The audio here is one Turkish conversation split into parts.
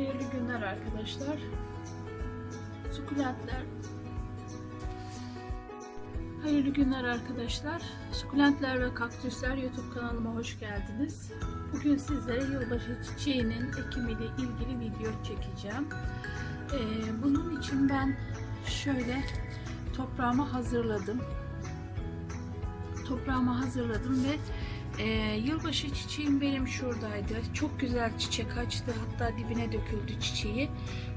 Hayırlı günler arkadaşlar. Sukulentler. Hayırlı günler arkadaşlar. Sukulentler ve kaktüsler YouTube kanalıma hoş geldiniz. Bugün sizlere yılbaşı çiçeğinin ekimiyle ilgili video çekeceğim. Ee, bunun için ben şöyle toprağımı hazırladım. Toprağımı hazırladım ve ee, yılbaşı çiçeğim benim şuradaydı. Çok güzel çiçek açtı. Hatta dibine döküldü çiçeği.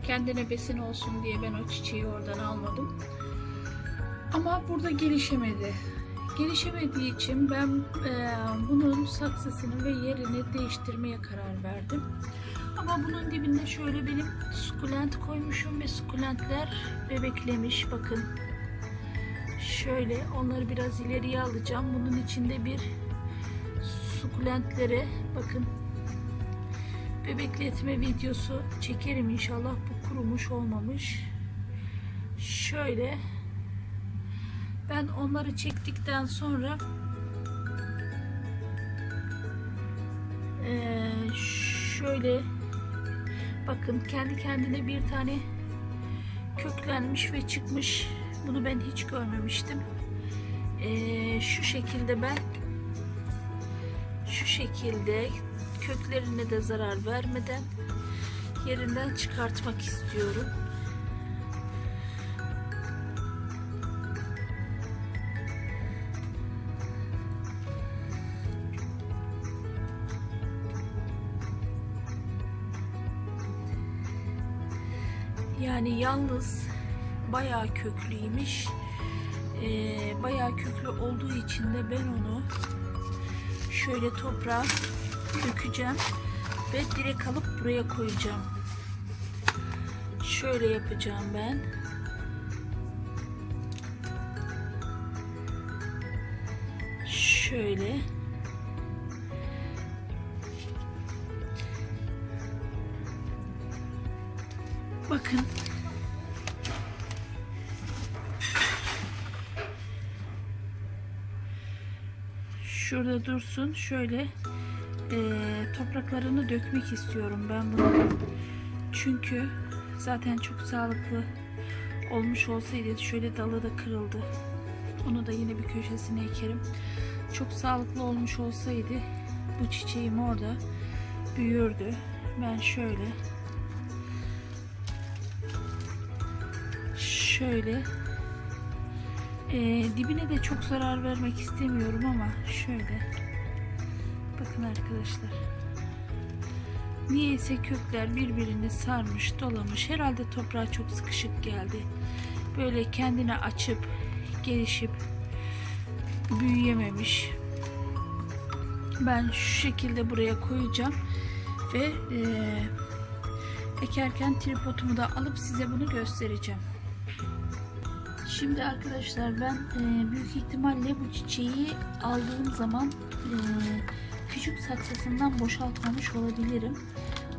Kendine besin olsun diye ben o çiçeği oradan almadım. Ama burada gelişemedi. Gelişemediği için ben e, bunun saksısını ve yerini değiştirmeye karar verdim. Ama bunun dibinde şöyle benim sukulent koymuşum ve sukulentler bebeklemiş. Bakın şöyle onları biraz ileriye alacağım. Bunun içinde bir sukulentlere bakın bebekletme videosu çekerim inşallah. Bu kurumuş olmamış. Şöyle ben onları çektikten sonra şöyle bakın kendi kendine bir tane köklenmiş ve çıkmış. Bunu ben hiç görmemiştim. Şu şekilde ben şekilde köklerine de zarar vermeden yerinden çıkartmak istiyorum. Yani yalnız bayağı köklüymüş. Ee, bayağı köklü olduğu için de ben onu şöyle toprağa dökeceğim ve direkt alıp buraya koyacağım. Şöyle yapacağım ben. Şöyle. Bakın. Şurada dursun. Şöyle e, topraklarını dökmek istiyorum ben bunu. Çünkü zaten çok sağlıklı olmuş olsaydı şöyle dalı da kırıldı. Onu da yine bir köşesine ekerim. Çok sağlıklı olmuş olsaydı bu çiçeğim orada büyürdü. Ben şöyle şöyle ee, dibine de çok zarar vermek istemiyorum ama şöyle. Bakın arkadaşlar. Niyeyse kökler birbirini sarmış dolamış. Herhalde toprağa çok sıkışık geldi. Böyle kendini açıp gelişip büyüyememiş. Ben şu şekilde buraya koyacağım ve e, ekerken tripodumu da alıp size bunu göstereceğim Şimdi arkadaşlar ben e, büyük ihtimalle bu çiçeği aldığım zaman e, küçük saksısından boşaltmamış olabilirim.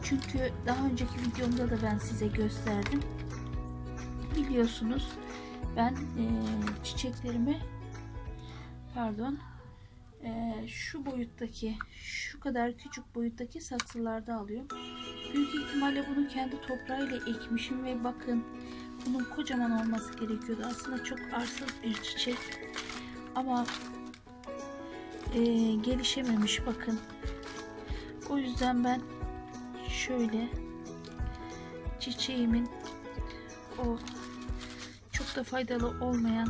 Çünkü daha önceki videomda da ben size gösterdim. Biliyorsunuz ben e, çiçeklerimi pardon e, şu boyuttaki şu kadar küçük boyuttaki saksılarda alıyorum. Büyük ihtimalle bunu kendi toprağıyla ekmişim ve bakın bunun kocaman olması gerekiyordu. Aslında çok arsız bir çiçek. Ama e, gelişememiş bakın. O yüzden ben şöyle çiçeğimin o çok da faydalı olmayan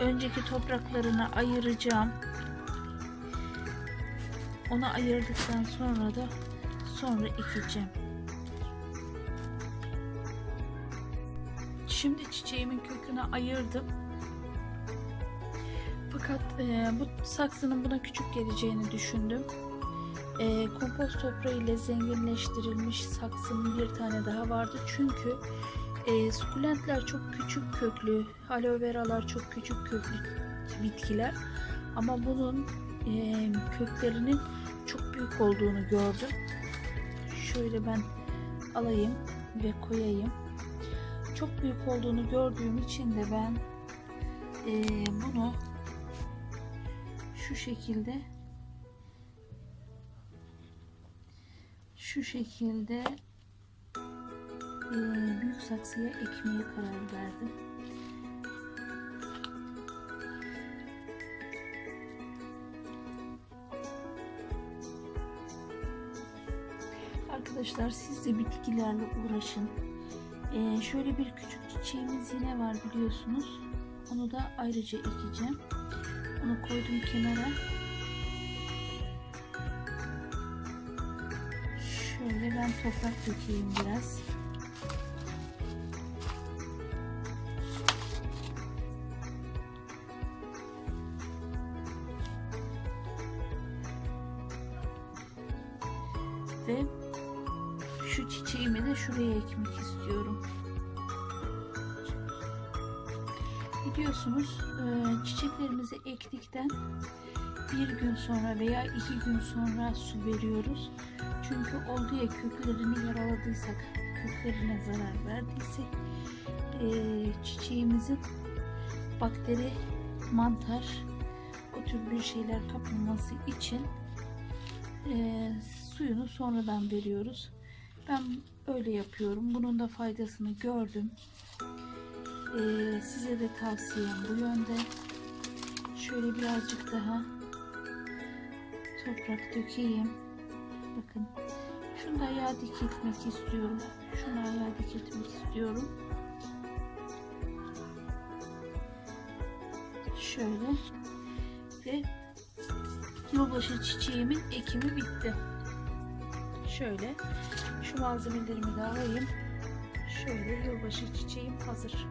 önceki topraklarını ayıracağım. Onu ayırdıktan sonra da sonra ekeceğim. Şimdi çiçeğimin kökünü ayırdım. Fakat e, bu saksının buna küçük geleceğini düşündüm. E, kompost toprağı ile zenginleştirilmiş saksının bir tane daha vardı. Çünkü e, sukulentler çok küçük köklü, aloe veralar çok küçük köklü bitkiler. Ama bunun e, köklerinin çok büyük olduğunu gördüm. Şöyle ben alayım ve koyayım çok büyük olduğunu gördüğüm için de ben e, bunu şu şekilde şu şekilde e, büyük saksıya ekmeye karar verdim. Arkadaşlar siz de bitkilerle uğraşın. Ee, şöyle bir küçük çiçeğimiz yine var biliyorsunuz. Onu da ayrıca ekeceğim. Onu koydum kenara. Şöyle ben toprak dökeyim biraz. Şu çiçeğimi de şuraya ekmek istiyorum. Biliyorsunuz e, çiçeklerimizi ektikten bir gün sonra veya iki gün sonra su veriyoruz. Çünkü oldu ya köklerini yaraladıysak, köklerine zarar verdiysek e, çiçeğimizin bakteri, mantar o tür bir şeyler kapılması için e, suyunu sonradan veriyoruz. Ben öyle yapıyorum. Bunun da faydasını gördüm. Ee, size de tavsiyem bu yönde. Şöyle birazcık daha toprak dökeyim. Bakın. Şunu ayağa dikiltmek istiyorum. Şunu ayağa dikiltmek istiyorum. Şöyle. Ve yılbaşı çiçeğimin ekimi bitti. Şöyle şu malzemelerimi de alayım. Şöyle yılbaşı çiçeğim hazır.